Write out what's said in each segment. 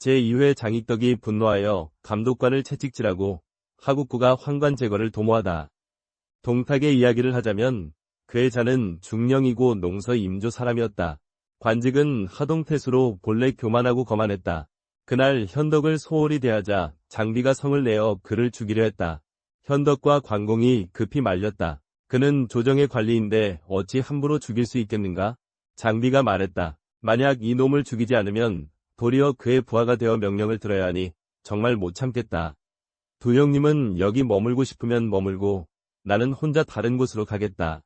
제2회 장익덕이 분노하여 감독관을 채찍질하고 하국구가 황관 제거를 도모하다. 동탁의 이야기를 하자면 그의 자는 중령이고 농서 임조 사람이었다. 관직은 하동태수로 본래 교만하고 거만했다. 그날 현덕을 소홀히 대하자 장비가 성을 내어 그를 죽이려 했다. 현덕과 관공이 급히 말렸다. 그는 조정의 관리인데 어찌 함부로 죽일 수 있겠는가? 장비가 말했다. 만약 이 놈을 죽이지 않으면 도리어 그의 부하가 되어 명령을 들어야 하니 정말 못 참겠다. 두 형님은 여기 머물고 싶으면 머물고 나는 혼자 다른 곳으로 가겠다.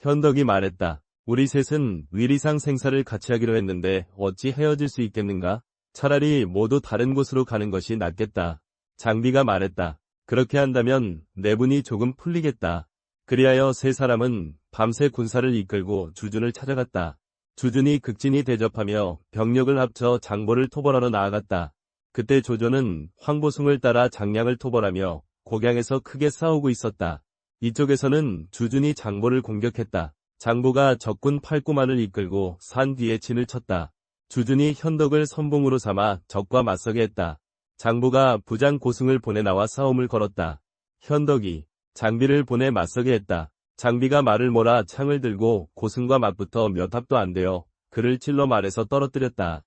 현덕이 말했다. 우리 셋은 위리상 생사를 같이 하기로 했는데 어찌 헤어질 수 있겠는가? 차라리 모두 다른 곳으로 가는 것이 낫겠다. 장비가 말했다. 그렇게 한다면 내분이 조금 풀리겠다. 그리하여 세 사람은 밤새 군사를 이끌고 주준을 찾아갔다. 주준이 극진히 대접하며 병력을 합쳐 장보를 토벌하러 나아갔다. 그때 조조는 황보숭을 따라 장량을 토벌하며 곡양에서 크게 싸우고 있었다. 이쪽에서는 주준이 장보를 공격했다. 장보가 적군 8구만을 이끌고 산 뒤에 진을 쳤다. 주준이 현덕을 선봉으로 삼아 적과 맞서게 했다. 장보가 부장 고승을 보내 나와 싸움을 걸었다. 현덕이 장비를 보내 맞서게 했다. 장비가 말을 몰아 창을 들고 고승과 맞붙어 몇 합도 안 되어 그를 찔러 말에서 떨어뜨렸다.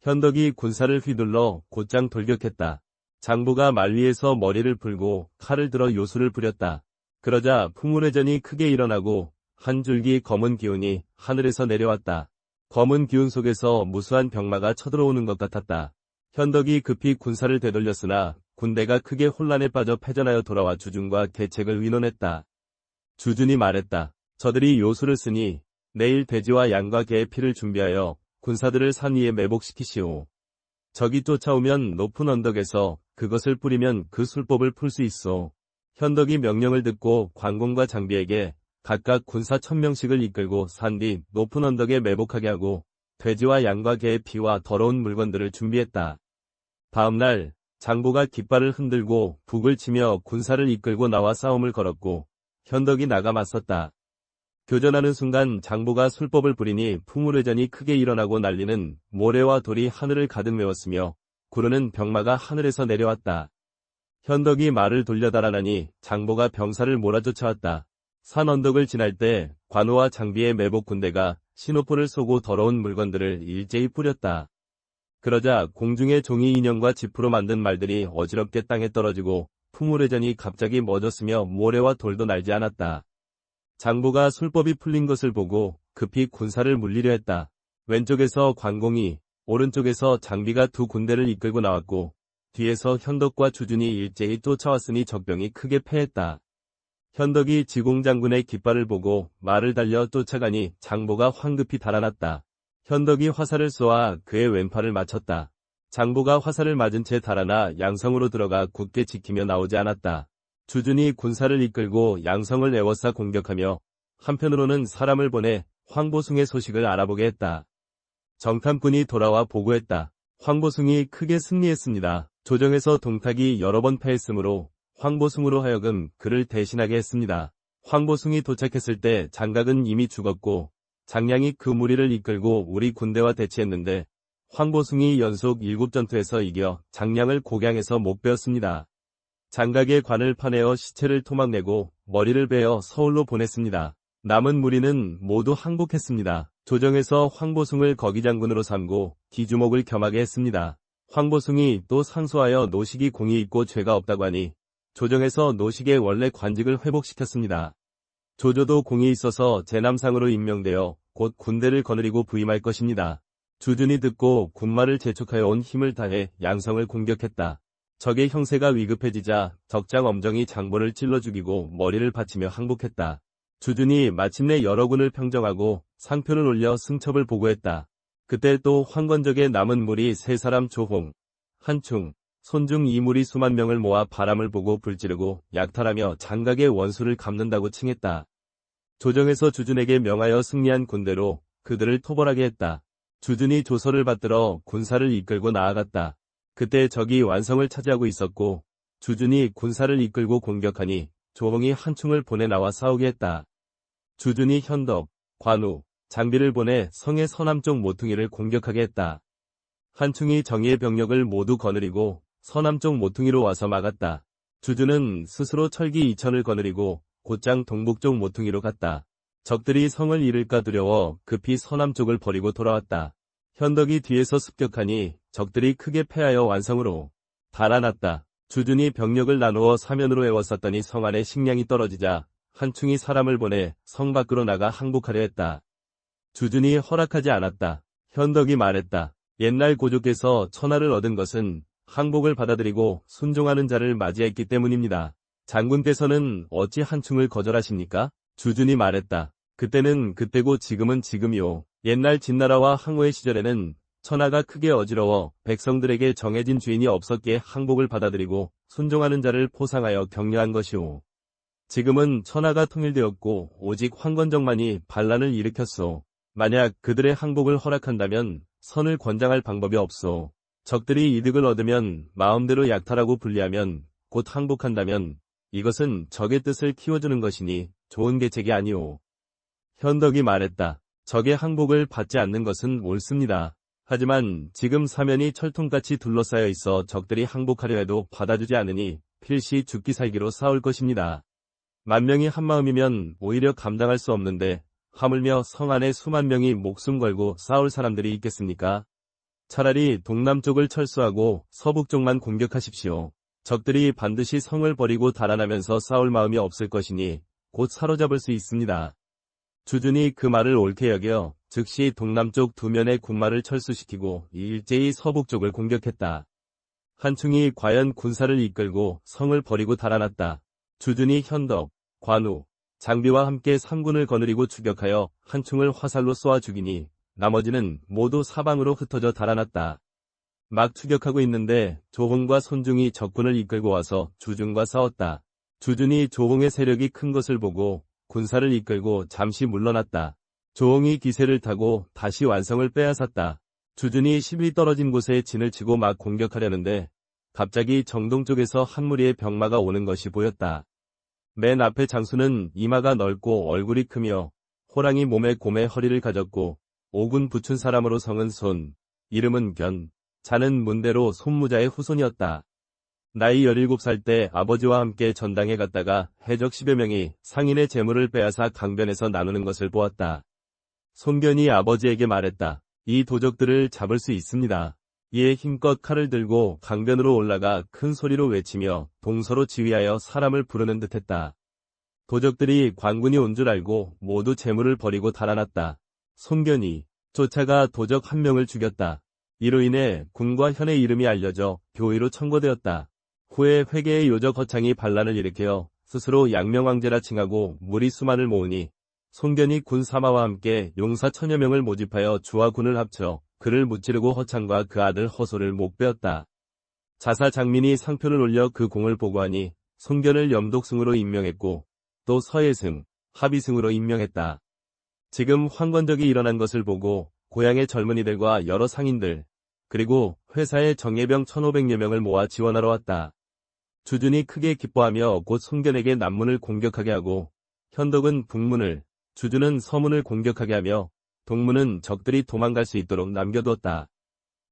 현덕이 군사를 휘둘러 곧장 돌격했다. 장보가 말 위에서 머리를 풀고 칼을 들어 요술을 부렸다. 그러자 풍물회전이 크게 일어나고 한 줄기 검은 기운이 하늘에서 내려왔다. 검은 기운 속에서 무수한 병마가 쳐들어오는 것 같았다. 현덕이 급히 군사를 되돌렸으나 군대가 크게 혼란에 빠져 패전하여 돌아와 주준과 대책을 의논했다. 주준이 말했다. 저들이 요술을 쓰니 내일 돼지와 양과 개의 피를 준비하여 군사들을 산 위에 매복시키시오. 적이 쫓아오면 높은 언덕에서 그것을 뿌리면 그 술법을 풀 수 있어. 현덕이 명령을 듣고 관공과 장비에게 각각 군사 천명씩을 이끌고 산 뒤 높은 언덕에 매복하게 하고 돼지와 양과 개의 피와 더러운 물건들을 준비했다. 다음날 장보가 깃발을 흔들고 북을 치며 군사를 이끌고 나와 싸움을 걸었고 현덕이 나가 맞섰다. 교전하는 순간 장보가 술법을 부리니 풍물회전이 크게 일어나고 난리는 모래와 돌이 하늘을 가득 메웠으며 구르는 병마가 하늘에서 내려왔다. 현덕이 말을 돌려달아나니 장보가 병사를 몰아쫓아왔다. 산 언덕을 지날 때 관우와 장비의 매복 군대가 신호포를 쏘고 더러운 물건들을 일제히 뿌렸다. 그러자 공중의 종이 인형과 지프로 만든 말들이 어지럽게 땅에 떨어지고 풍물회전이 갑자기 멎었으며 모래와 돌도 날지 않았다. 장보가 술법이 풀린 것을 보고 급히 군사를 물리려 했다. 왼쪽에서 관공이, 오른쪽에서 장비가 두 군대를 이끌고 나왔고 뒤에서 현덕과 주준이 일제히 쫓아왔으니 적병이 크게 패했다. 현덕이 지공장군의 깃발을 보고 말을 달려 쫓아가니 장보가 황급히 달아났다. 현덕이 화살을 쏘아 그의 왼팔을 맞췄다. 장보가 화살을 맞은 채 달아나 양성으로 들어가 굳게 지키며 나오지 않았다. 주준이 군사를 이끌고 양성을 에워싸 공격하며 한편으로는 사람을 보내 황보숭의 소식을 알아보게 했다. 정탐꾼이 돌아와 보고했다. 황보숭이 크게 승리했습니다. 조정에서 동탁이 여러 번 패했으므로 황보숭으로 하여금 그를 대신하게 했습니다. 황보숭이 도착했을 때 장각은 이미 죽었고 장량이 그 무리를 이끌고 우리 군대와 대치했는데 황보숭이 연속 7전투에서 이겨 장량을 곡양에서 못 베었습니다. 장각의 관을 파내어 시체를 토막내고 머리를 베어 서울로 보냈습니다. 남은 무리는 모두 항복했습니다. 조정에서 황보숭을 거기장군으로 삼고 뒤주목을 겸하게 했습니다. 황보숭이 또 상소하여 노식이 공이 있고 죄가 없다고 하니 조정에서 노식의 원래 관직을 회복시켰습니다. 조조도 공이 있어서 제남상으로 임명되어 곧 군대를 거느리고 부임할 것입니다. 주준이 듣고 군마를 재촉하여 온 힘을 다해 양성을 공격했다. 적의 형세가 위급해지자 적장 엄정이 장본을 찔러 죽이고 머리를 바치며 항복했다. 주준이 마침내 여러 군을 평정하고 상표를 올려 승첩을 보고했다. 그때 또 황건적의 남은 무리 세 사람 조홍, 한충, 손중 이무리 수만 명을 모아 바람을 보고 불지르고 약탈하며 장각의 원수를 갚는다고 칭했다. 조정에서 주준에게 명하여 승리한 군대로 그들을 토벌하게 했다. 주준이 조서를 받들어 군사를 이끌고 나아갔다. 그때 적이 완성을 차지하고 있었고 주준이 군사를 이끌고 공격하니 조홍이 한충을 보내 나와 싸우게 했다. 주준이 현덕, 관우, 장비를 보내 성의 서남쪽 모퉁이를 공격하게 했다. 한충이 정의의 병력을 모두 거느리고 서남쪽 모퉁이로 와서 막았다. 주주는 스스로 철기 이천을 거느리고 곧장 동북쪽 모퉁이로 갔다. 적들이 성을 잃을까 두려워 급히 서남쪽을 버리고 돌아왔다. 현덕이 뒤에서 습격하니 적들이 크게 패하여 완성으로 달아났다. 주준이 병력을 나누어 사면으로 에워쌌더니 성 안에 식량이 떨어지자 한충이 사람을 보내 성 밖으로 나가 항복하려 했다. 주준이 허락하지 않았다. 현덕이 말했다. 옛날 고족에서 천하를 얻은 것은 항복을 받아들이고 순종하는 자를 맞이했기 때문입니다. 장군께서는 어찌 한충을 거절하십니까? 주준이 말했다. 그때는 그때고 지금은 지금이요. 옛날 진나라와 항우의 시절에는 천하가 크게 어지러워 백성들에게 정해진 주인이 없었기에 항복을 받아들이고 순종하는 자를 포상하여 격려한 것이오. 지금은 천하가 통일되었고 오직 황건적만이 반란을 일으켰소. 만약 그들의 항복을 허락한다면 선을 권장할 방법이 없소. 적들이 이득을 얻으면 마음대로 약탈하고 분리하면 곧 항복한다면 이것은 적의 뜻을 키워주는 것이니 좋은 계책이 아니오. 현덕이 말했다. 적의 항복을 받지 않는 것은 옳습니다. 하지만 지금 사면이 철통같이 둘러싸여 있어 적들이 항복하려 해도 받아주지 않으니 필시 죽기 살기로 싸울 것입니다. 만 명이 한마음이면 오히려 감당할 수 없는데 하물며 성 안에 수만 명이 목숨 걸고 싸울 사람들이 있겠습니까? 차라리 동남쪽을 철수하고 서북쪽만 공격하십시오. 적들이 반드시 성을 버리고 달아나면서 싸울 마음이 없을 것이니 곧 사로잡을 수 있습니다. 주준이 그 말을 옳게 여겨 즉시 동남쪽 두 면의 군마를 철수시키고 일제히 서북쪽을 공격했다. 한충이 과연 군사를 이끌고 성을 버리고 달아났다. 주준이 현덕, 관우, 장비와 함께 상군을 거느리고 추격하여 한충을 화살로 쏘아 죽이니 나머지는 모두 사방으로 흩어져 달아났다. 막 추격하고 있는데 조홍과 손중이 적군을 이끌고 와서 주준과 싸웠다. 주준이 조홍의 세력이 큰 것을 보고 군사를 이끌고 잠시 물러났다. 조홍이 기세를 타고 다시 완성을 빼앗았다. 주준이 10이 떨어진 곳에 진을 치고 막 공격하려는데 갑자기 정동 쪽에서 한 무리의 병마가 오는 것이 보였다. 맨 앞에 장수는 이마가 넓고 얼굴이 크며 호랑이 몸에 곰의 허리를 가졌고 오군 부춘 사람으로 성은 손, 이름은 견, 자는 문대로 손무자의 후손이었다. 나이 17살 때 아버지와 함께 전당에 갔다가 해적 10여 명이 상인의 재물을 빼앗아 강변에서 나누는 것을 보았다. 손견이 아버지에게 말했다. 이 도적들을 잡을 수 있습니다. 이에 힘껏 칼을 들고 강변으로 올라가 큰 소리로 외치며 동서로 지휘하여 사람을 부르는 듯했다. 도적들이 관군이 온 줄 알고 모두 재물을 버리고 달아났다. 손견이 쫓아가 도적 한 명을 죽였다. 이로 인해 군과 현의 이름이 알려져 교위로 청거되었다. 후에 회계의 요적 허창이 반란을 일으켜 스스로 양명왕제라 칭하고 무리 수만을 모으니 송견이 군 사마와 함께 용사 천여 명을 모집하여 주와 군을 합쳐 그를 무찌르고 허창과 그 아들 허소를 목베었다. 자사 장민이 상표를 올려 그 공을 보고하니 송견을 염독승으로 임명했고 또 서예승, 합의승으로 임명했다. 지금 황건적이 일어난 것을 보고 고향의 젊은이들과 여러 상인들, 그리고 회사의 정예병 1500여 명을 모아 지원하러 왔다. 주준이 크게 기뻐하며 곧 송견에게 남문을 공격하게 하고 현덕은 북문을, 주준은 서문을 공격하게 하며 동문은 적들이 도망갈 수 있도록 남겨두었다.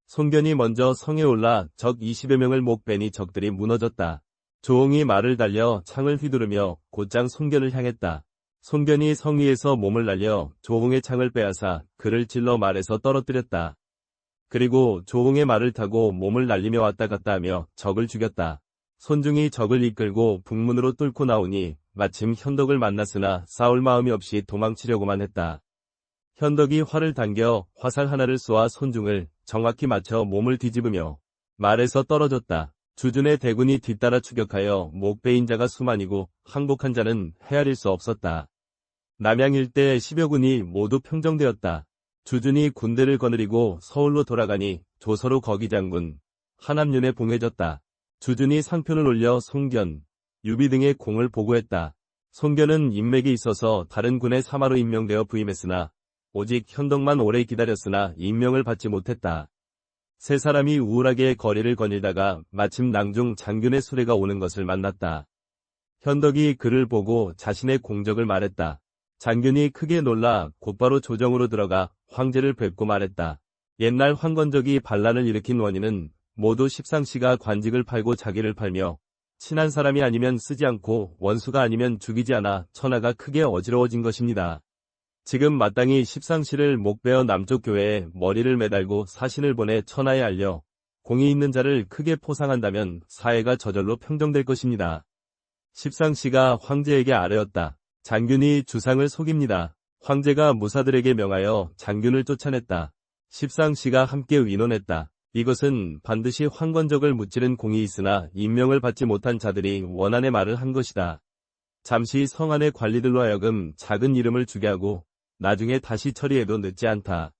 송견이 먼저 성에 올라 적 20여 명을 목 빼니 적들이 무너졌다. 조홍이 말을 달려 창을 휘두르며 곧장 송견을 향했다. 송견이 성 위에서 몸을 날려 조홍의 창을 빼앗아 그를 찔러 말에서 떨어뜨렸다. 그리고 조홍의 말을 타고 몸을 날리며 왔다 갔다 하며 적을 죽였다. 손중이 적을 이끌고 북문으로 뚫고 나오니 마침 현덕을 만났으나 싸울 마음이 없이 도망치려고만 했다. 현덕이 활을 당겨 화살 하나를 쏘아 손중을 정확히 맞춰 몸을 뒤집으며 말에서 떨어졌다. 주준의 대군이 뒤따라 추격하여 목베인 자가 수만이고 항복한 자는 헤아릴 수 없었다. 남양 일대 10여 군이 모두 평정되었다. 주준이 군대를 거느리고 서울로 돌아가니 조서로 거기 장군, 하남윤에 봉해졌다. 주준이 상표를 올려 송견, 유비 등의 공을 보고했다. 송견은 인맥이 있어서 다른 군의 사마로 임명되어 부임했으나 오직 현덕만 오래 기다렸으나 임명을 받지 못했다. 세 사람이 우울하게 거리를 거닐다가 마침 낭중 장균의 수레가 오는 것을 만났다. 현덕이 그를 보고 자신의 공적을 말했다. 장균이 크게 놀라 곧바로 조정으로 들어가 황제를 뵙고 말했다. 옛날 황건적이 반란을 일으킨 원인은 모두 십상씨가 관직을 팔고 자기를 팔며 친한 사람이 아니면 쓰지 않고 원수가 아니면 죽이지 않아 천하가 크게 어지러워진 것입니다. 지금 마땅히 십상씨를 목베어 남쪽 교회에 머리를 매달고 사신을 보내 천하에 알려 공이 있는 자를 크게 포상한다면 사회가 저절로 평정될 것입니다. 십상씨가 황제에게 아뢰었다. 장균이 주상을 속입니다. 황제가 무사들에게 명하여 장균을 쫓아냈다. 십상씨가 함께 의논했다. 이것은 반드시 황건적을 무찌른 공이 있으나 임명을 받지 못한 자들이 원한의 말을 한 것이다. 잠시 성안의 관리들로 하여금 작은 이름을 주게 하고 나중에 다시 처리해도 늦지 않다.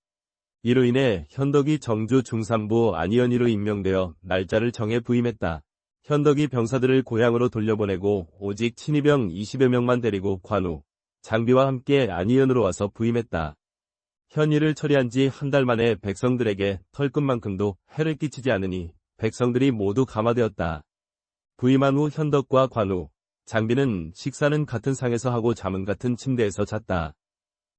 이로 인해 현덕이 정주 중산부 안희연이로 임명되어 날짜를 정해 부임했다. 현덕이 병사들을 고향으로 돌려보내고 오직 친위병 20여 명만 데리고 관우, 장비와 함께 안희연으로 와서 부임했다. 현일을 처리한 지 한 달 만에 백성들에게 털끝만큼도 해를 끼치지 않으니 백성들이 모두 감화되었다. 부임한 후 현덕과 관우, 장비는 식사는 같은 상에서 하고 잠은 같은 침대에서 잤다.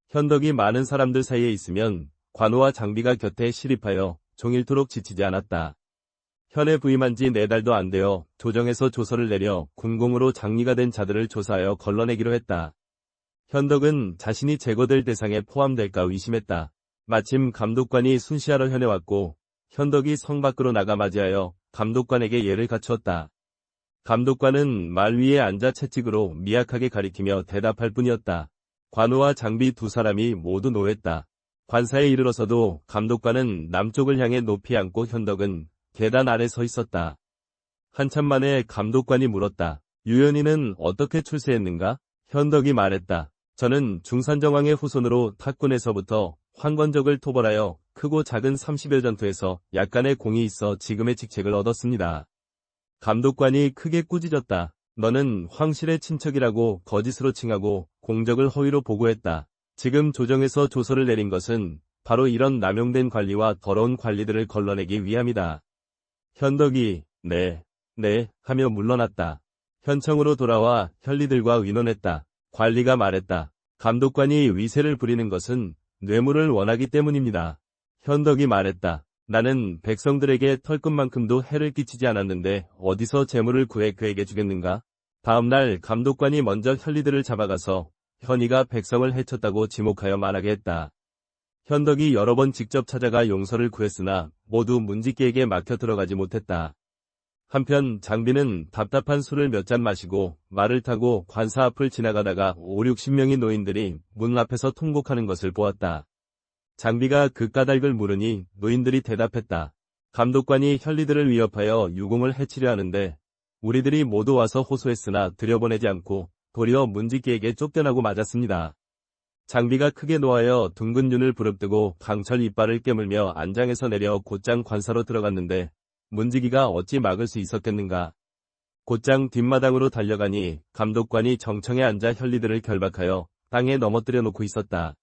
현덕이 많은 사람들 사이에 있으면 관우와 장비가 곁에 실입하여 종일토록 지치지 않았다. 현에 부임한 지 네 달도 안 되어 조정에서 조서를 내려 군공으로 장리가 된 자들을 조사하여 걸러내기로 했다. 현덕은 자신이 제거될 대상에 포함될까 의심했다. 마침 감독관이 순시하러 현에 왔고 현덕이 성 밖으로 나가 맞이하여 감독관에게 예를 갖추었다. 감독관은 말 위에 앉아 채찍으로 미약하게 가리키며 대답할 뿐이었다. 관우와 장비 두 사람이 모두 노했다. 관사에 이르러서도 감독관은 남쪽을 향해 높이 앉고 현덕은 계단 아래 서 있었다. 한참 만에 감독관이 물었다. 유연이는 어떻게 출세했는가? 현덕이 말했다. 저는 중산정왕의 후손으로 탁군에서부터 황건적을 토벌하여 크고 작은 30여 전투에서 약간의 공이 있어 지금의 직책을 얻었습니다. 감독관이 크게 꾸짖었다. 너는 황실의 친척이라고 거짓으로 칭하고 공적을 허위로 보고했다. 지금 조정에서 조서를 내린 것은 바로 이런 남용된 관리와 더러운 관리들을 걸러내기 위함이다. 현덕이 네, 네 하며 물러났다. 현청으로 돌아와 현리들과 의논했다. 관리가 말했다. 감독관이 위세를 부리는 것은 뇌물을 원하기 때문입니다. 현덕이 말했다. 나는 백성들에게 털끝만큼도 해를 끼치지 않았는데 어디서 재물을 구해 그에게 주겠는가? 다음날 감독관이 먼저 현리들을 잡아가서 현이가 백성을 해쳤다고 지목하여 말하게 했다. 현덕이 여러 번 직접 찾아가 용서를 구했으나 모두 문지기에게 막혀 들어가지 못했다. 한편 장비는 답답한 술을 몇 잔 마시고 말을 타고 관사 앞을 지나가다가 5, 60명의 노인들이 문 앞에서 통곡하는 것을 보았다. 장비가 그 까닭을 물으니 노인들이 대답했다. 감독관이 현리들을 위협하여 유공을 해치려 하는데 우리들이 모두 와서 호소했으나 들여보내지 않고 도리어 문지기에게 쫓겨나고 맞았습니다. 장비가 크게 놓아여 둥근 눈을 부릅뜨고 강철 이빨을 깨물며 안장에서 내려 곧장 관사로 들어갔는데 문지기가 어찌 막을 수 있었겠는가. 곧장 뒷마당으로 달려가니 감독관이 정청에 앉아 현리들을 결박하여 땅에 넘어뜨려 놓고 있었다.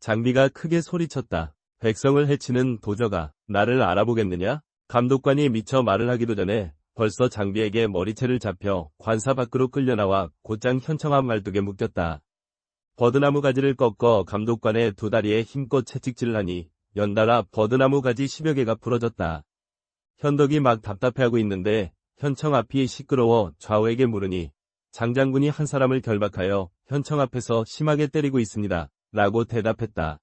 장비가 크게 소리쳤다. 백성을 해치는 도저가 나를 알아보겠느냐? 감독관이 미처 말을 하기도 전에 벌써 장비에게 머리채를 잡혀 관사 밖으로 끌려나와 곧장 현청한 말뚝에 묶였다. 버드나무 가지를 꺾어 감독관의 두 다리에 힘껏 채찍질을 하니 연달아 버드나무 가지 10여 개가 부러졌다. 현덕이 막 답답해하고 있는데 현청 앞이 시끄러워 좌우에게 물으니 장장군이 한 사람을 결박하여 현청 앞에서 심하게 때리고 있습니다. 라고 대답했다.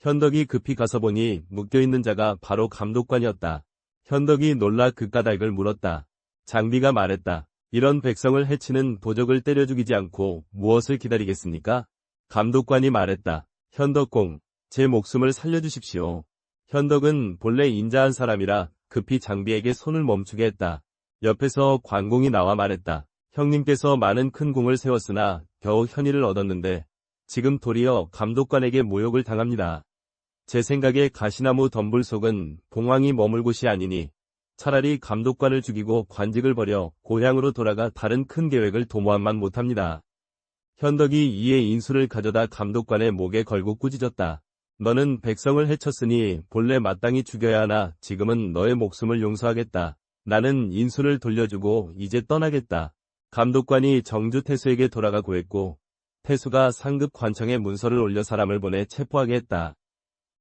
현덕이 급히 가서 보니 묶여있는 자가 바로 감독관이었다. 현덕이 놀라 그 까닭을 물었다. 장비가 말했다. 이런 백성을 해치는 도적을 때려 죽이지 않고 무엇을 기다리겠습니까? 감독관이 말했다. 현덕공, 제 목숨을 살려주십시오. 현덕은 본래 인자한 사람이라 급히 장비에게 손을 멈추게 했다. 옆에서 관공이 나와 말했다. 형님께서 많은 큰 공을 세웠으나 겨우 현의를 얻었는데 지금 도리어 감독관에게 모욕을 당합니다. 제 생각에 가시나무 덤불 속은 봉황이 머물 곳이 아니니 차라리 감독관을 죽이고 관직을 버려 고향으로 돌아가 다른 큰 계획을 도모함만 못합니다. 현덕이 이에 인수를 가져다 감독관의 목에 걸고 꾸짖었다. 너는 백성을 해쳤으니 본래 마땅히 죽여야 하나 지금은 너의 목숨을 용서하겠다. 나는 인수를 돌려주고 이제 떠나겠다. 감독관이 정주 태수에게 돌아가 고 했고 태수가 상급 관청에 문서를 올려 사람을 보내 체포하게 했다.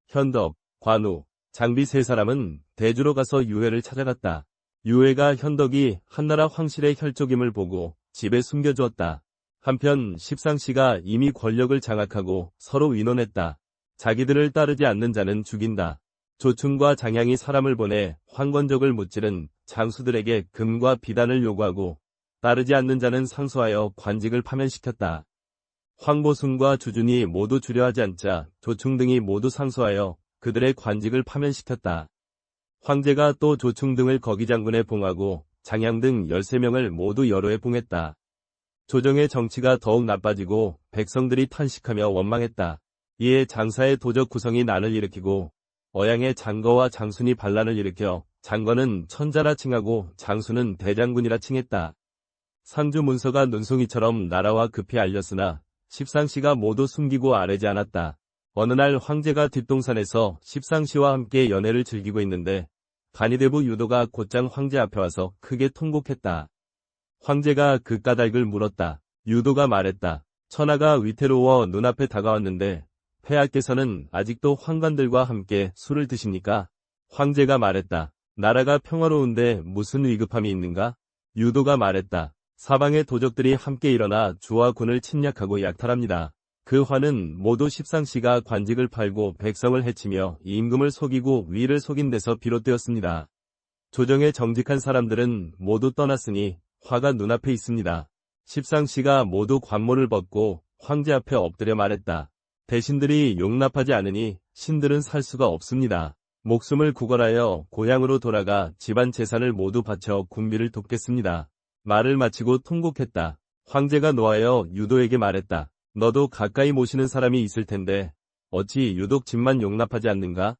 현덕, 관우, 장비 세 사람은 대주로 가서 유해를 찾아갔다. 유해가 현덕이 한나라 황실의 혈족임을 보고 집에 숨겨주었다. 한편 십상씨가 이미 권력을 장악하고 서로 의논했다. 자기들을 따르지 않는 자는 죽인다. 조충과 장양이 사람을 보내 황건적을 무찌른 장수들에게 금과 비단을 요구하고 따르지 않는 자는 상소하여 관직을 파면시켰다. 황보순과 주준이 모두 주려하지 않자 조충 등이 모두 상소하여 그들의 관직을 파면시켰다. 황제가 또 조충 등을 거기 장군에 봉하고 장양 등 13명을 모두 여로에 봉했다. 조정의 정치가 더욱 나빠지고 백성들이 탄식하며 원망했다. 이에 장사의 도적 구성이 난을 일으키고 어양의 장거와 장순이 반란을 일으켜 장거는 천자라 칭하고 장수는 대장군이라 칭했다. 상주 문서가 눈송이처럼 나라와 급히 알렸으나 십상시가 모두 숨기고 아뢰지 않았다. 어느 날 황제가 뒷동산에서 십상시와 함께 연애를 즐기고 있는데 간이대부 유도가 곧장 황제 앞에 와서 크게 통곡했다. 황제가 그 까닭을 물었다. 유도가 말했다. 천하가 위태로워 눈앞에 다가왔는데 폐하께서는 아직도 황관들과 함께 술을 드십니까? 황제가 말했다. 나라가 평화로운데 무슨 위급함이 있는가? 유도가 말했다. 사방의 도적들이 함께 일어나 주와 군을 침략하고 약탈합니다. 그 화는 모두 십상시가 관직을 팔고 백성을 해치며 임금을 속이고 위를 속인 데서 비롯되었습니다. 조정의 정직한 사람들은 모두 떠났으니 화가 눈앞에 있습니다. 십상시가 모두 관모를 벗고 황제 앞에 엎드려 말했다. 대신들이 용납하지 않으니 신들은 살 수가 없습니다. 목숨을 구걸하여 고향으로 돌아가 집안 재산을 모두 바쳐 군비를 돕겠습니다. 말을 마치고 통곡했다. 황제가 노하여 유도에게 말했다. 너도 가까이 모시는 사람이 있을 텐데 어찌 유독 집만 용납하지 않는가?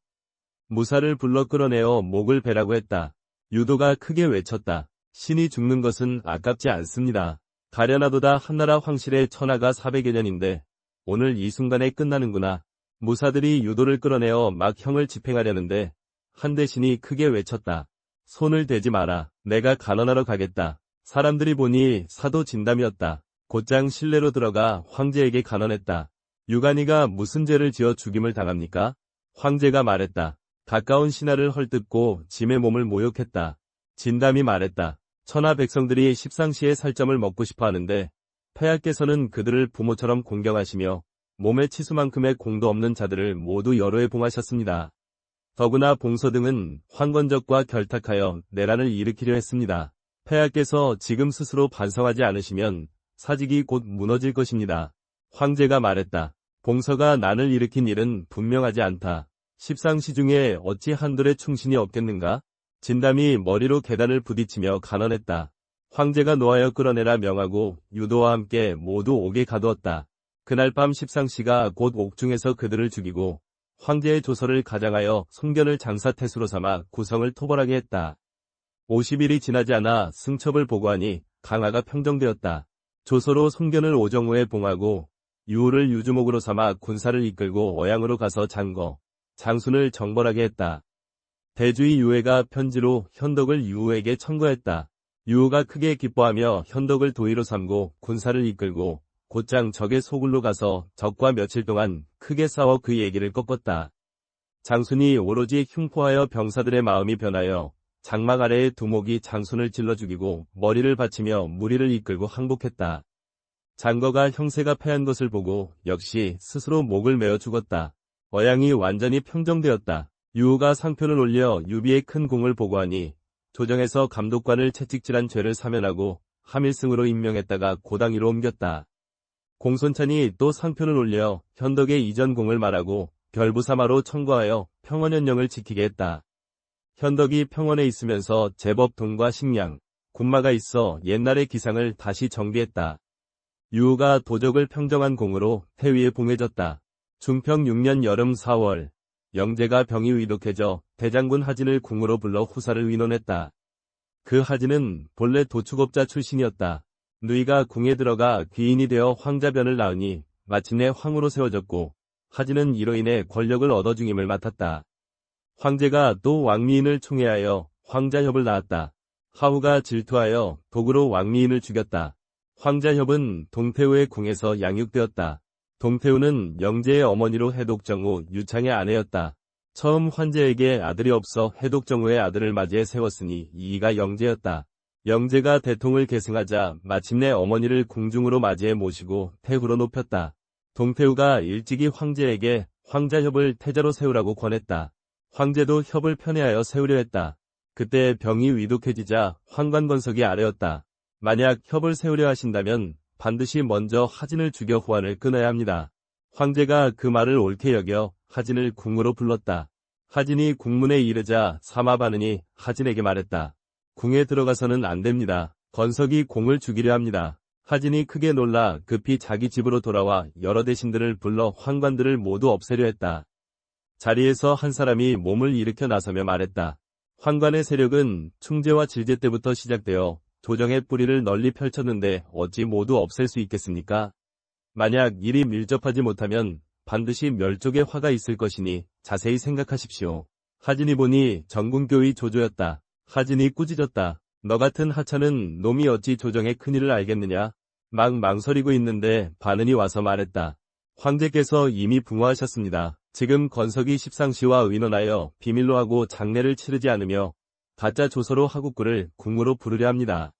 무사를 불러 끌어내어 목을 베라고 했다. 유도가 크게 외쳤다. 신이 죽는 것은 아깝지 않습니다. 가련하도다 한나라 황실의 천하가 400여 년인데 오늘 이 순간에 끝나는구나. 무사들이 유도를 끌어내어 막 형을 집행하려는데 한 대신이 크게 외쳤다. 손을 대지 마라. 내가 간언하러 가겠다. 사람들이 보니 사도 진담이었다. 곧장 실내로 들어가 황제에게 간언했다. 유간이가 무슨 죄를 지어 죽임을 당합니까? 황제가 말했다. 가까운 신하를 헐뜯고 짐의 몸을 모욕했다. 진담이 말했다. 천하 백성들이 십상시의 살점을 먹고 싶어 하는데 폐하께서는 그들을 부모처럼 공경하시며 몸의 치수만큼의 공도 없는 자들을 모두 여로에 봉하셨습니다. 더구나 봉서 등은 황건적과 결탁하여 내란을 일으키려 했습니다. 폐하께서 지금 스스로 반성하지 않으시면 사직이 곧 무너질 것입니다. 황제가 말했다. 봉서가 난을 일으킨 일은 분명하지 않다. 십상시 중에 어찌 한돌의 충신이 없겠는가? 진담이 머리로 계단을 부딪히며 간언했다. 황제가 노하여 끌어내라 명하고 유도와 함께 모두 옥에 가두었다. 그날 밤 십상시가 곧 옥중에서 그들을 죽이고 황제의 조서를 가장하여 송견을 장사태수로 삼아 구성을 토벌하게 했다. 50일이 지나지 않아 승첩을 보고하니 강화가 평정되었다. 조서로 송견을 오정우에 봉하고 유우를 유주목으로 삼아 군사를 이끌고 어양으로 가서 장거, 장순을 정벌하게 했다. 대주의 유해가 편지로 현덕을 유우에게 청구했다. 유우가 크게 기뻐하며 현덕을 도의로 삼고 군사를 이끌고 곧장 적의 소굴로 가서 적과 며칠 동안 크게 싸워 그 얘기를 꺾었다. 장순이 오로지 흉포하여 병사들의 마음이 변하여 장막 아래의 두목이 장순을 찔러 죽이고 머리를 받치며 무리를 이끌고 항복했다. 장거가 형세가 패한 것을 보고 역시 스스로 목을 메어 죽었다. 어양이 완전히 평정되었다. 유우가 상표를 올려 유비의 큰 공을 보고하니 조정에서 감독관을 채찍질한 죄를 사면하고 함일승으로 임명했다가 고당위로 옮겼다. 공손찬이 또 상표를 올려 현덕의 이전 공을 말하고 별부사마로 청구하여 평원연령을 지키게 했다. 현덕이 평원에 있으면서 제법 돈과 식량, 군마가 있어 옛날의 기상을 다시 정비했다. 유우가 도적을 평정한 공으로 태위에 봉해졌다. 중평 6년 여름 4월 영재가 병이 위독해져 대장군 하진을 궁으로 불러 후사를 위논했다. 그 하진은 본래 도축업자 출신이었다. 누이가 궁에 들어가 귀인이 되어 황자변을 낳으니 마침내 황으로 세워졌고 하진은 이로 인해 권력을 얻어 중임을 맡았다. 황제가 또 왕미인을 총애하여 황자협을 낳았다. 하우가 질투하여 독으로 왕미인을 죽였다. 황자협은 동태우의 궁에서 양육되었다. 동태우는 영재의 어머니로 해독정후 유창의 아내였다. 처음 환제에게 아들이 없어 해독정후의 아들을 맞이해 세웠으니 이가 영제였다. 영제가 대통을 계승하자 마침내 어머니를 궁중으로 맞이해 모시고 태후로 높였다. 동태후가 일찍이 황제에게 황자협을 태자로 세우라고 권했다. 황제도 협을 편애하여 세우려 했다. 그때 병이 위독해지자 황관건석이 아뢰었다. 만약 협을 세우려 하신다면 반드시 먼저 하진을 죽여 후환을 끊어야 합니다. 황제가 그 말을 옳게 여겨 하진을 궁으로 불렀다. 하진이 궁문에 이르자 사마바느니 하진에게 말했다. 궁에 들어가서는 안 됩니다. 건석이 공을 죽이려 합니다. 하진이 크게 놀라 급히 자기 집으로 돌아와 여러 대신들을 불러 환관들을 모두 없애려 했다. 자리에서 한 사람이 몸을 일으켜 나서며 말했다. 환관의 세력은 충제와 질제 때부터 시작되어 조정의 뿌리를 널리 펼쳤는데 어찌 모두 없앨 수 있겠습니까? 만약 일이 밀접하지 못하면 반드시 멸족의 화가 있을 것이니 자세히 생각하십시오. 하진이 보니 전군교의 조조였다. 하진이 꾸짖었다. 너 같은 하찮은 놈이 어찌 조정의 큰일을 알겠느냐? 막 망설이고 있는데 바는이 와서 말했다. 황제께서 이미 붕어하셨습니다. 지금 건석이 십상시와 의논하여 비밀로 하고 장례를 치르지 않으며 가짜 조서로 하국구를 궁으로 부르려 합니다.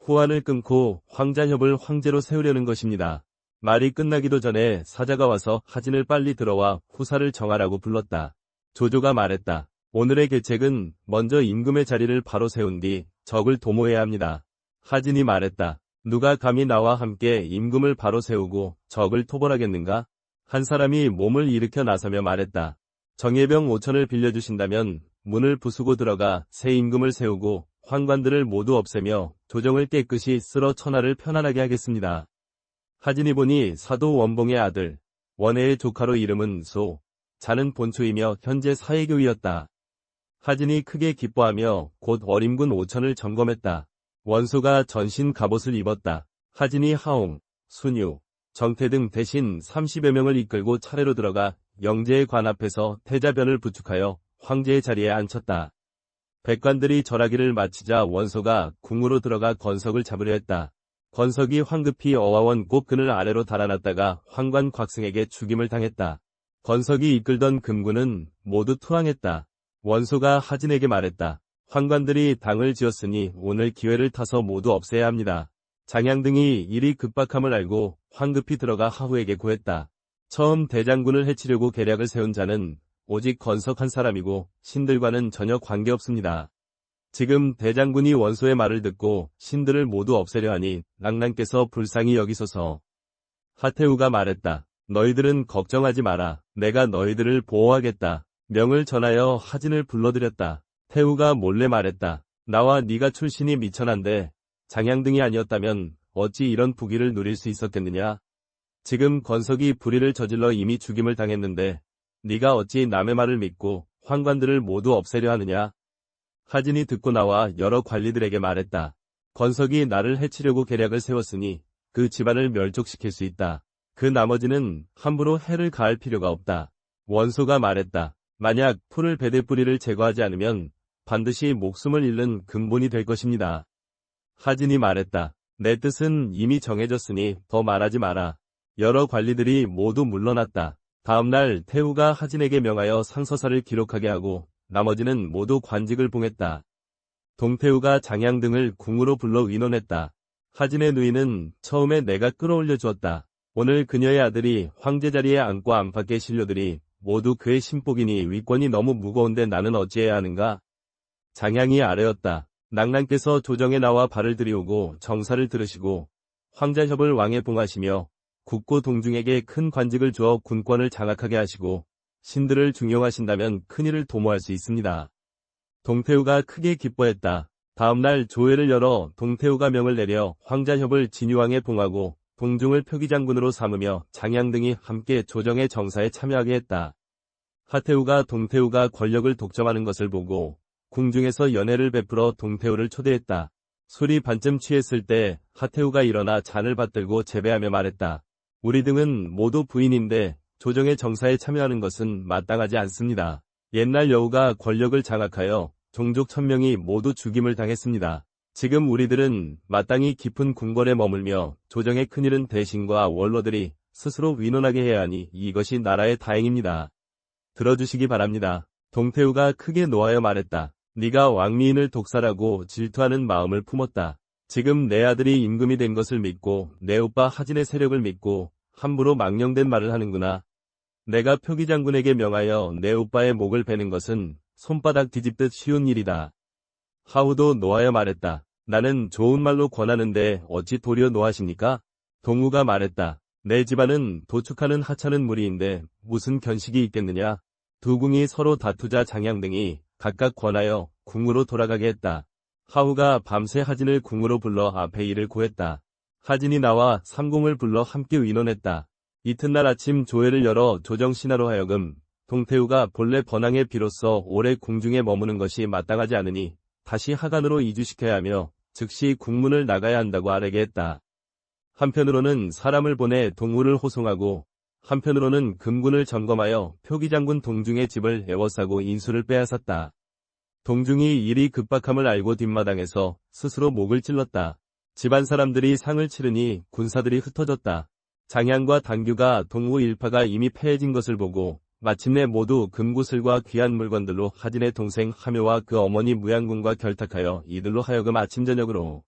후환을 끊고 황자협을 황제로 세우려는 것입니다. 말이 끝나기도 전에 사자가 와서 하진을 빨리 들어와 후사를 정하라고 불렀다. 조조가 말했다. 오늘의 계책은 먼저 임금의 자리를 바로 세운 뒤 적을 도모해야 합니다. 하진이 말했다. 누가 감히 나와 함께 임금을 바로 세우고 적을 토벌하겠는가? 한 사람이 몸을 일으켜 나서며 말했다. 정예병 5천을 빌려주신다면 문을 부수고 들어가 새 임금을 세우고 환관들을 모두 없애며 조정을 깨끗이 쓸어 천하를 편안하게 하겠습니다. 하진이 보니 사도 원봉의 아들, 원해의 조카로 이름은 소, 자는 본초이며 현재 사회교이였다. 하진이 크게 기뻐하며 곧 어림군 5천을 점검했다. 원소가 전신 갑옷을 입었다. 하진이 하옹, 순유, 정태 등 대신 30여 명을 이끌고 차례로 들어가 영제의 관 앞에서 태자변을 부축하여 황제의 자리에 앉혔다. 백관들이 절하기를 마치자 원소가 궁으로 들어가 건석을 잡으려 했다. 건석이 황급히 어와원 꽃근을 아래로 달아났다가 황관 곽승에게 죽임을 당했다. 건석이 이끌던 금군은 모두 투항했다. 원소가 하진에게 말했다. 황관들이 당을 지었으니 오늘 기회를 타서 모두 없애야 합니다. 장양 등이 일이 급박함을 알고 황급히 들어가 하후에게 구했다. 처음 대장군을 해치려고 계략을 세운 자는 오직 건석 한 사람이고 신들과는 전혀 관계없습니다. 지금 대장군이 원소의 말을 듣고 신들을 모두 없애려 하니 낭랑께서 불쌍히 여기소서. 하태우가 말했다. 너희들은 걱정하지 마라. 내가 너희들을 보호하겠다. 명을 전하여 하진을 불러들였다. 태우가 몰래 말했다. 나와 네가 출신이 미천한데 장양 등이 아니었다면 어찌 이런 부귀를 누릴 수 있었겠느냐? 지금 건석이 불의를 저질러 이미 죽임을 당했는데 네가 어찌 남의 말을 믿고 환관들을 모두 없애려 하느냐? 하진이 듣고 나와 여러 관리들에게 말했다. 건석이 나를 해치려고 계략을 세웠으니 그 집안을 멸족시킬 수 있다. 그 나머지는 함부로 해를 가할 필요가 없다. 원소가 말했다. 만약 풀을 베대 뿌리를 제거하지 않으면 반드시 목숨을 잃는 근본이 될 것입니다. 하진이 말했다. 내 뜻은 이미 정해졌으니 더 말하지 마라. 여러 관리들이 모두 물러났다. 다음날 태후가 하진에게 명하여 상서사를 기록하게 하고 나머지는 모두 관직을 봉했다. 동태후가 장양 등을 궁으로 불러 의논했다. 하진의 누이는 처음에 내가 끌어올려 주었다. 오늘 그녀의 아들이 황제 자리에 앉고 안팎의 신료들이 모두 그의 신복이니 위권이 너무 무거운데 나는 어찌해야 하는가? 장양이 아뢰었다. 낭랑께서 조정에 나와 발을 들이오고 정사를 들으시고 황자협을 왕에 봉하시며 국고 동중에게 큰 관직을 주어 군권을 장악하게 하시고 신들을 중용하신다면 큰일을 도모할 수 있습니다. 동태우가 크게 기뻐했다. 다음날 조회를 열어 동태우가 명을 내려 황자협을 진유왕에 봉하고 동중을 표기장군으로 삼으며 장양 등이 함께 조정의 정사에 참여하게 했다. 하태우가 동태우가 권력을 독점하는 것을 보고 궁중에서 연회를 베풀어 동태우를 초대했다. 술이 반쯤 취했을 때 하태우가 일어나 잔을 받들고 재배하며 말했다. 우리 등은 모두 부인인데 조정의 정사에 참여하는 것은 마땅하지 않습니다. 옛날 여우가 권력을 장악하여 종족 천명이 모두 죽임을 당했습니다. 지금 우리들은 마땅히 깊은 궁궐에 머물며 조정의 큰일은 대신과 원로들이 스스로 위논하게 해야 하니 이것이 나라의 다행입니다. 들어주시기 바랍니다. 동태우가 크게 놓아여 말했다. 네가 왕미인을 독살하고 질투하는 마음을 품었다. 지금 내 아들이 임금이 된 것을 믿고 내 오빠 하진의 세력을 믿고 함부로 망령된 말을 하는구나. 내가 표기 장군에게 명하여 내 오빠의 목을 베는 것은 손바닥 뒤집듯 쉬운 일이다. 하우도 노하여 말했다. 나는 좋은 말로 권하는데 어찌 도리어 노하십니까? 동우가 말했다. 내 집안은 도축하는 하찮은 무리인데 무슨 견식이 있겠느냐? 두 궁이 서로 다투자 장양 등이 각각 권하여 궁으로 돌아가게 했다. 하우가 밤새 하진을 궁으로 불러 일을 구했다. 하진이 나와 삼궁을 불러 함께 의논했다. 이튿날 아침 조회를 열어 조정신하로 하여금 동태우가 본래 번항에 비로소 오래 궁중에 머무는 것이 마땅하지 않으니 다시 하간으로 이주시켜야 하며 즉시 국문을 나가야 한다고 아뢰게 했다. 한편으로는 사람을 보내 동우를 호송하고 한편으로는 금군을 점검하여 표기장군 동중의 집을 에워싸고 인수를 빼앗았다. 동중이 일이 급박함을 알고 뒷마당에서 스스로 목을 찔렀다. 집안 사람들이 상을 치르니 군사들이 흩어졌다. 장양과 당규가 동우 일파가 이미 패해진 것을 보고 마침내 모두 금구슬과 귀한 물건들로 하진의 동생 하묘와 그 어머니 무양군과 결탁하여 이들로 하여금 아침 저녁으로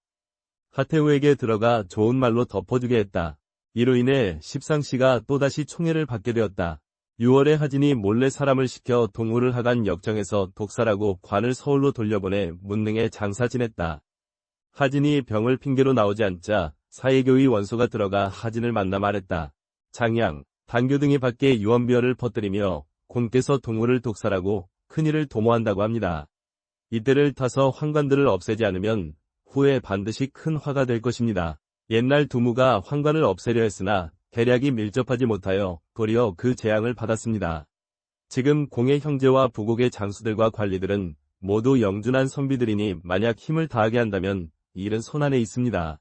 하태우에게 들어가 좋은 말로 덮어주게 했다. 이로 인해 십상씨가 또다시 총애를 받게 되었다. 6월에 하진이 몰래 사람을 시켜 동우를 하간 역정에서 독살하고 관을 서울로 돌려보내 문능에 장사 지냈다. 하진이 병을 핑계로 나오지 않자 사예교의 원소가 들어가 하진을 만나 말했다. 장양, 단교 등이 밖에 유언비어를 퍼뜨리며 곤께서 동우를 독살하고 큰일을 도모한다고 합니다. 이때를 타서 환관들을 없애지 않으면 후에 반드시 큰 화가 될 것입니다. 옛날 두무가 환관을 없애려 했으나 대략이 밀접하지 못하여 도리어 그 재앙을 받았습니다. 지금 공의 형제와 부국의 장수들과 관리들은 모두 영준한 선비들이니 만약 힘을 다하게 한다면 일은 손안에 있습니다.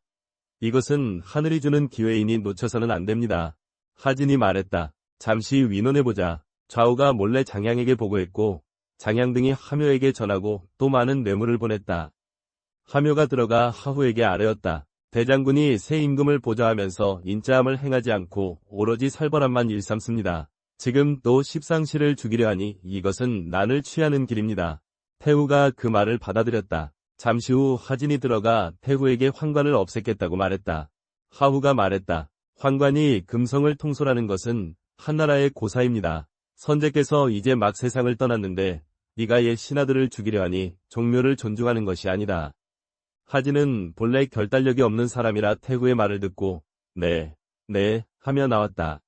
이것은 하늘이 주는 기회이니 놓쳐서는 안 됩니다. 하진이 말했다. 잠시 위논해보자. 좌우가 몰래 장양에게 보고했고 장양 등이 하묘에게 전하고 또 많은 뇌물을 보냈다. 하묘가 들어가 하후에게 아뢰었다. 대장군이 새 임금을 보좌하면서 인자함을 행하지 않고 오로지 살벌함만 일삼습니다. 지금 또 십상시를 죽이려 하니 이것은 난을 취하는 길입니다. 태후가 그 말을 받아들였다. 잠시 후 하진이 들어가 태후에게 환관을 없앴겠다고 말했다. 하후가 말했다. 환관이 금성을 통솔하는 것은 한나라의 고사입니다. 선제께서 이제 막 세상을 떠났는데 네가 옛 신하들을 죽이려 하니 종묘를 존중하는 것이 아니다. 하진은 본래 결단력이 없는 사람이라 태후의 말을 듣고 네, 네 하며 나왔다.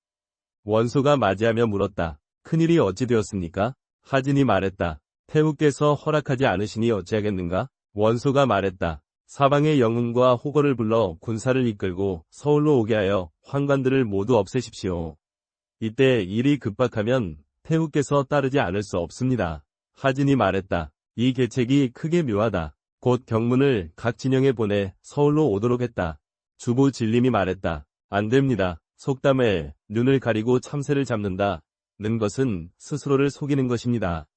원소가 맞이하며 물었다. 큰일이 어찌 되었습니까? 하진이 말했다. 태후께서 허락하지 않으시니 어찌하겠는가? 원소가 말했다. 사방의 영웅과 호거를 불러 군사를 이끌고 서울로 오게 하여 환관들을 모두 없애십시오. 이때 일이 급박하면 태후께서 따르지 않을 수 없습니다. 하진이 말했다. 이 계책이 크게 묘하다. 곧 경문을 각 진영에 보내 서울로 오도록 했다. 주부 진림이 말했다. 안 됩니다. 속담에 눈을 가리고 참새를 잡는다. 는 것은 스스로를 속이는 것입니다.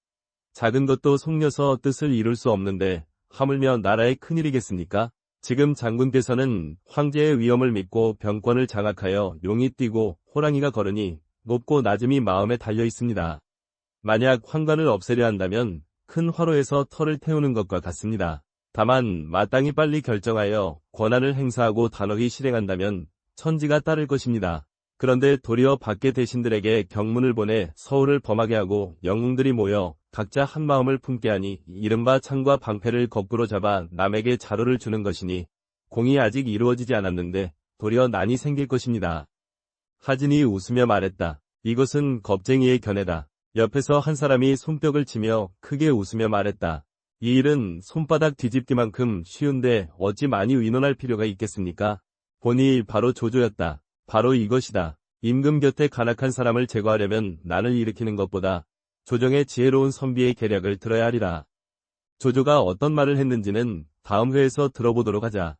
작은 것도 속려서 뜻을 이룰 수 없는데 하물며 나라의 큰일이겠습니까? 지금 장군께서는 황제의 위엄을 믿고 병권을 장악하여 용이 뛰고 호랑이가 걸으니 높고 낮음이 마음에 달려 있습니다. 만약 황관을 없애려 한다면 큰 화로에서 털을 태우는 것과 같습니다. 다만 마땅히 빨리 결정하여 권한을 행사하고 단호히 실행한다면 천지가 따를 것입니다. 그런데 도리어 밖의 대신들에게 경문을 보내 서울을 범하게 하고 영웅들이 모여 각자 한 마음을 품게 하니 이른바 창과 방패를 거꾸로 잡아 남에게 자로를 주는 것이니 공이 아직 이루어지지 않았는데 도리어 난이 생길 것입니다. 하진이 웃으며 말했다. 이것은 겁쟁이의 견해다. 옆에서 한 사람이 손뼉을 치며 크게 웃으며 말했다. 이 일은 손바닥 뒤집기만큼 쉬운데 어찌 많이 의논할 필요가 있겠습니까? 본이 바로 조조였다. 바로 이것이다. 임금 곁에 간악한 사람을 제거하려면 난을 일으키는 것보다 조정의 지혜로운 선비의 계략을 들어야 하리라. 조조가 어떤 말을 했는지는 다음 회에서 들어보도록 하자.